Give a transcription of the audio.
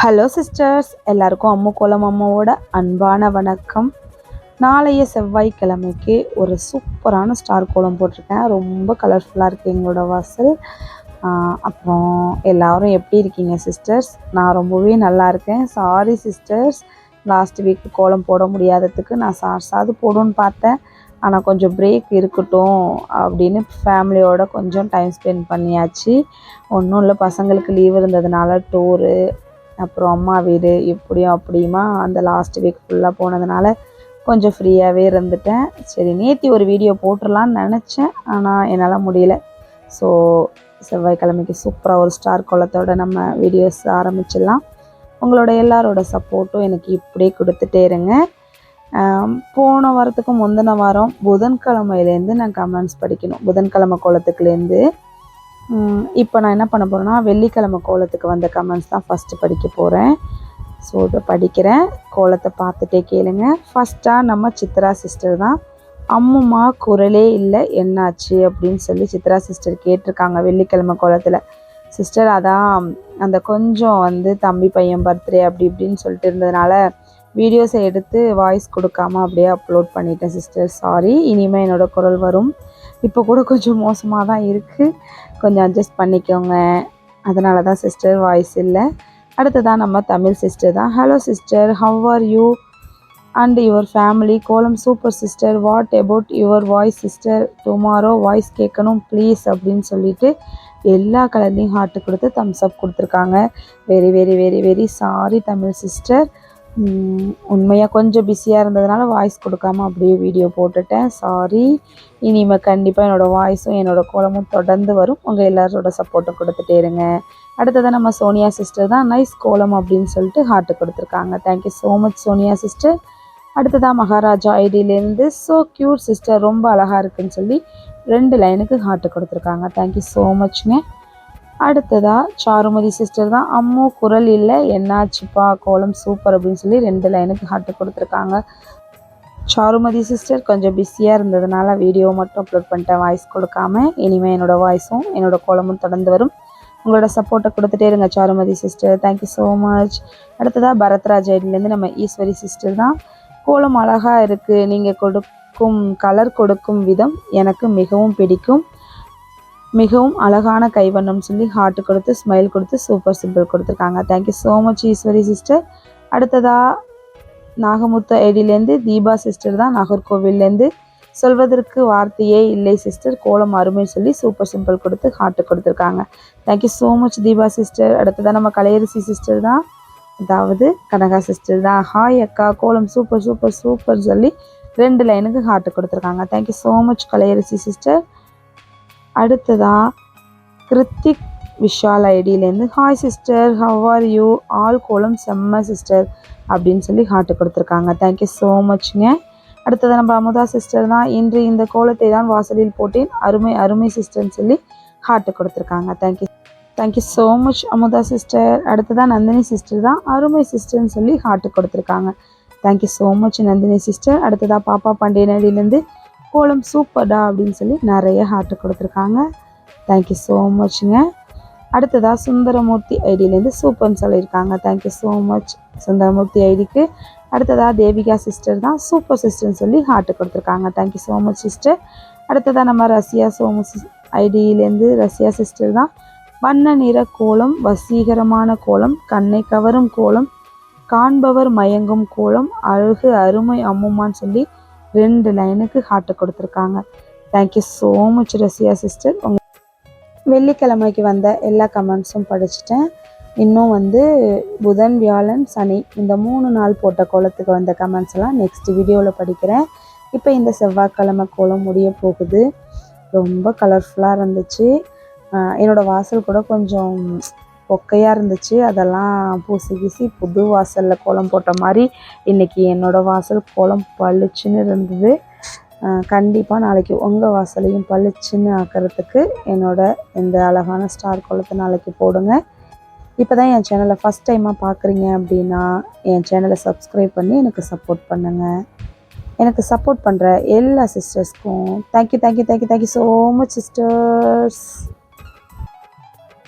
Hello sisters எல்லாருக்கும் அம்மு கோலம் அம்மாவோட அன்பான வணக்கம். நாளைய செவ்வாய்க்கிழமைக்கு ஒரு சூப்பரான ஸ்டார் கோலம் போட்டிருக்கேன். ரொம்ப கலர்ஃபுல்லாக இருக்குது எங்களோட வாசல். அப்புறம் எல்லாரும் எப்படி இருக்கீங்க சிஸ்டர்ஸ் நான் ரொம்பவே நல்லா இருக்கேன். சாரி சிஸ்டர்ஸ் லாஸ்ட் வீக் கோலம் போட முடியாததுக்கு நான் சார்ஸாவது போடுன்னு பார்த்தேன். ஆனால் கொஞ்சம் பிரேக் இருக்கட்டும் அப்படின்னு ஃபேமிலியோட கொஞ்சம் டைம் ஸ்பெண்ட் பண்ணியாச்சு. ஒன்றும் இல்லை பசங்களுக்கு லீவ் இருந்ததுனால டூரு அப்புறம் அம்மா வீடு இப்படியும் அப்படியுமா அந்த லாஸ்ட் வீக் ஃபுல்லாக போனதுனால கொஞ்சம் ஃப்ரீயாகவே இருந்துட்டேன். சரி நேத்தி ஒரு வீடியோ போட்டுடலான்னு நினச்சேன் ஆனால் என்னால் முடியல. ஸோ செவ்வாய்க்கிழமைக்கு சூப்பராக ஒரு ஸ்டார் கோலத்தோட நம்ம வீடியோஸ் ஆரம்பிச்சிடலாம். உங்களோட எல்லாரோட சப்போர்ட்டும் எனக்கு இப்படியே கொடுத்துட்டே இருங்க. போன வாரத்துக்கு முந்தின வாரம் புதன்கிழமையிலேருந்து நான் கமெண்ட்ஸ் படிக்கணும். புதன்கிழமை கோலத்துக்குலேருந்து இப்போ நான் என்ன பண்ண போகிறேன்னா வெள்ளிக்கிழமை கோலத்துக்கு வந்த கமெண்ட்ஸ் தான் ஃபஸ்ட்டு படிக்க போகிறேன் ஸோ இப்போ படிக்கிறேன். கோலத்தை பார்த்துட்டே கேளுங்க. ஃபஸ்ட்டாக நம்ம சித்ரா சிஸ்டர் தான். அம்முமா குரலே இல்லை என்னாச்சு அப்படின்னு சொல்லி சித்ரா சிஸ்டர் கேட்டிருக்காங்க வெள்ளிக்கிழமை கோலத்தில். சிஸ்டர் அதான் அந்த கொஞ்சம் வந்து தம்பி பையன் பர்த்டே அப்படி இப்படின்னு சொல்லிட்டு இருந்ததுனால வீடியோஸை எடுத்து வாய்ஸ் கொடுக்காம அப்படியே அப்லோட் பண்ணிட்டேன் சிஸ்டர் சாரி இனிமேல் என்னோட குரல் வரும். இப்போ கூட கொஞ்சம் மோசமாக தான் இருக்குது கொஞ்சம் அட்ஜஸ்ட் பண்ணிக்கோங்க. அதனால தான் சிஸ்டர் வாய்ஸ் இல்லை. அடுத்ததான் நம்ம தமிழ் சிஸ்டர் தான். Hello sister how are you and your family கோலம் super sister what about your voice sister tomorrow voice கேட்கணும் ப்ளீஸ் அப்படின்னு சொல்லிட்டு எல்லா கலர்லேயும் ஹார்ட்டு கொடுத்து தம்ஸ் அப் கொடுத்துருக்காங்க. Very very very very sorry Tamil sister உண்மையாக கொஞ்சம் பிஸியாக இருந்ததுனால வாய்ஸ் கொடுக்காம அப்படியே வீடியோ போட்டுட்டேன். சாரி இனிமேல் கண்டிப்பாக என்னோடய வாய்ஸும் என்னோடய கோலமும் தொடர்ந்து வரும். உங்கள் எல்லாரோட சப்போர்ட்டும் கொடுத்துட்டே இருங்க. அடுத்ததான் நம்ம சோனியா சிஸ்டர் தான். நைஸ் கோலம் அப்படின்னு சொல்லிட்டு ஹார்ட்டு கொடுத்துருக்காங்க. Thank you so much Sonia sister அடுத்ததாக மகாராஜா ஐடியிலேருந்து ஸோ க்யூட் சிஸ்டர் ரொம்ப அழகாக இருக்குன்னு சொல்லி ரெண்டு லைனுக்கு ஹார்ட்டு கொடுத்துருக்காங்க. தேங்க்யூ ஸோ மச்ங்க அடுத்ததாக சாருமதி சிஸ்டர் தான் அம்மோ குரல் இல்லை என்னாச்சுப்பா கோலம் சூப்பர் அப்படின்னு சொல்லி ரெண்டு லைனுக்கு ஹார்ட்டு கொடுத்துருக்காங்க. சாருமதி சிஸ்டர் கொஞ்சம் பிஸியாக இருந்ததுனால வீடியோ மட்டும் அப்லோட் பண்ணிட்டேன் வாய்ஸ் கொடுக்காம. இனிமேல் என்னோட வாய்ஸும் என்னோட கோலமும் தொடர்ந்து வரும். உங்களோட சப்போர்ட்டை கொடுத்துட்டே இருங்க Charumathi sister thank you so much அடுத்ததாக பரத்ராஜ் ஐடிலேருந்து நம்ம ஈஸ்வரி சிஸ்டர் தான். கோலம் அழகாக இருக்குது நீங்கள் கொடுக்கும் கலர் கொடுக்கும் விதம் எனக்கு மிகவும் பிடிக்கும். மிகவும் அழகான கைவண்ணம் சொல்லி ஹார்ட் கொடுத்து ஸ்மைல் கொடுத்து சூப்பர் சிம்பிள் கொடுத்துருக்காங்க. Thank you so much Eswari sister அடுத்ததாக நாகமுத்து ஐடியிலேருந்து தீபா சிஸ்டர் தான் நாகர்கோவில்லேருந்து. சொல்வதற்கு வார்த்தையே இல்லை சிஸ்டர் கோலம் அருமை சொல்லி சூப்பர் சிம்பிள் கொடுத்து ஹார்ட் கொடுத்துருக்காங்க. Thank you so much Deepa sister அடுத்ததாக நம்ம கலையரிசி சிஸ்டர் தான். அதாவது கனகா சிஸ்டர் தான். ஹாய் அக்கா கோலம் சூப்பர் சூப்பர் சூப்பர் சொல்லி ரெண்டு லைனுக்கு ஹார்ட் கொடுத்துருக்காங்க. Thank you so much Kalaiarasi sister அடுத்ததாக Kiruthik Vishal ஐடியிலேருந்து hi sister how are you all கோலம் செம்ம சிஸ்டர் அப்படின்னு சொல்லி ஹார்ட்டு கொடுத்துருக்காங்க. தேங்க்யூ ஸோ மச்ங்க அடுத்தது நம்ம அமுதா சிஸ்டர் தான். இன்று இந்த கோலத்தை தான் வாசலில் போட்டேன். அருமை அருமை சிஸ்டர்னு சொல்லி ஹார்ட்டு கொடுத்துருக்காங்க. Thank you thank you so much Amudha sister அடுத்ததான் நந்தினி சிஸ்டர் தான். அருமை சிஸ்டர்னு சொல்லி ஹார்ட்டு கொடுத்துருக்காங்க. Thank you so much Nandini sister அடுத்ததாக பாப்பா பாண்டியனடியிலேருந்து கோலம் சூப்பர்டா அப்படின்னு சொல்லி நிறைய ஹார்ட் கொடுத்துருக்காங்க. தேங்க்யூ ஸோ மச்ங்க அடுத்ததாக சுந்தரமூர்த்தி ஐடியிலேருந்து சூப்பர்னு சொல்லியிருக்காங்க. தேங்க்யூ ஸோ மச் சுந்தரமூர்த்தி ஐடிக்கு. அடுத்ததாக தேவிகா சிஸ்டர் தான் சூப்பர் சிஸ்டர்னு சொல்லி ஹார்ட் கொடுத்துருக்காங்க. Thank you so much sister அடுத்ததாக நம்ம ரஷ்யா சோமு ஐடியிலேருந்து ரஷ்யா சிஸ்டர் தான். வண்ண நிற கோலம் வசீகரமான கோலம் கண்ணை கவரும் கோலம் காண்பவர் மயங்கும் கோலம் அழகு அருமை அம்முமான்னு சொல்லி ரெண்டு லைனுக்கு ஹார்ட் கொடுத்துருக்காங்க. Thank you so much Rasiya sister உங்க வெள்ளிக்கிழமைக்கு வந்த எல்லா கமெண்ட்ஸும் படிச்சுட்டேன். இன்னும் வந்து புதன் வியாழன் சனி இந்த மூணு நாள் போட்ட கோலத்துக்கு வந்த கமெண்ட்ஸ் எல்லாம் நெக்ஸ்ட் வீடியோவில் படிக்கிறேன். இப்போ இந்த செவ்வாய்க்கிழமை கோலம் முடிய போகுது. ரொம்ப கலர்ஃபுல்லாக இருந்துச்சு. என்னோடய என்னோட வாசல் கூட கொஞ்சம் பொக்கையாக இருந்துச்சு. அதெல்லாம் பூசி கீசி புது வாசலில் கோலம் போட்ட மாதிரி இன்றைக்கி என்னோடய வாசல் கோலம் பளிச்சுன்னு இருந்தது. கண்டிப்பாக நாளைக்கு உங்கள் வாசலையும் பளிச்சுன்னு ஆக்கிறதுக்கு என்னோடய இந்த அழகான ஸ்டார் கோலத்தை நாளைக்கு போடுங்க. இப்போ தான் என் சேனலை ஃபஸ்ட் டைமாக பார்க்குறீங்க அப்படின்னா என் சேனலை சப்ஸ்கிரைப் பண்ணி எனக்கு சப்போர்ட் பண்ணுங்கள் எனக்கு சப்போர்ட் பண்ணுற எல்லா சிஸ்டர்ஸ்க்கும் thank you thank you thank you thank you so much sisters